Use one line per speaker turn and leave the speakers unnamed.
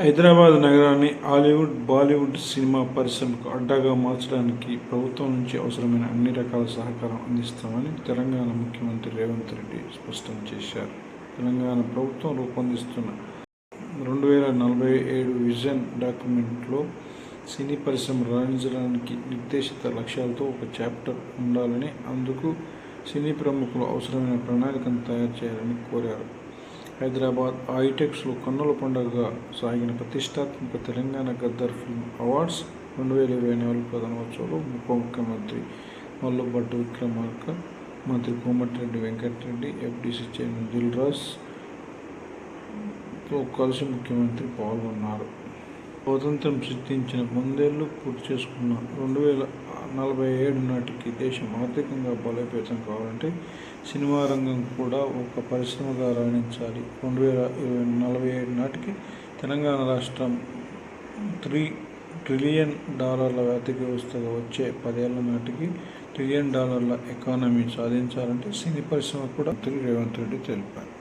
హైదరాబాద్ నగరాన్ని Hollywood Bollywood cinema పరిశ్రమకు అడ్డాగా మార్చడానికి ప్రభుత్వం నుంచి అవసరమైన అన్ని రకాల సహకారం అందిస్తామని తెలంగాణ ముఖ్యమంత్రి రేవంత్ రెడ్డి స్పష్టం చేశారు. తెలంగాణ ప్రభుత్వం రూపొందిస్తున్న రెండు వేల నలభై ఏడు విజన్ డాక్యుమెంట్లో సినీ పరిశ్రమ రాణించడానికి నిర్దేశిత లక్ష్యాలతో ఒక చాప్టర్ ఉండాలని అందుకు సినీ ప్రముఖులు అవసరమైన ప్రణాళికను తయారు చేయాలని కోరారు. హైదరాబాద్ ఐటెక్స్లో కన్నుల పండుగగా సాగిన ప్రతిష్టాత్మక తెలంగాణ గద్దర్ ఫిల్మ్ అవార్డ్స్ రెండు వేల ఇరవై నాలుగు ప్రధానోత్సవంలో ఉప ముఖ్యమంత్రి మల్లుభట్టు విక్రమార్క మంత్రి కోమటిరెడ్డి వెంకటరెడ్డి ఎఫ్డీసీ చైర్మన్ దిల్ రాజ్ కలిసి ముఖ్యమంత్రి పాల్గొన్నారు. స్వాతంత్రం సిద్ధించిన వందేళ్ళు పూర్తి చేసుకున్న. రెండు వేల నలభై ఏడు నాటికి దేశం ఆర్థికంగా బలోపేతం కావాలంటే సినిమా రంగం కూడా ఒక పరిశ్రమగా రాణించాలి. రెండు వేల ఇరవై నలభై ఏడు నాటికి తెలంగాణ రాష్ట్రం త్రీ ట్రిలియన్ డాలర్ల ఆర్థిక వ్యవస్థగా వచ్చే పదేళ్ళ నాటికి ట్రిలియన్ డాలర్ల ఎకానమీ సాధించాలంటే సినీ పరిశ్రమ కూడా రేవంత్ రెడ్డి తెలిపారు.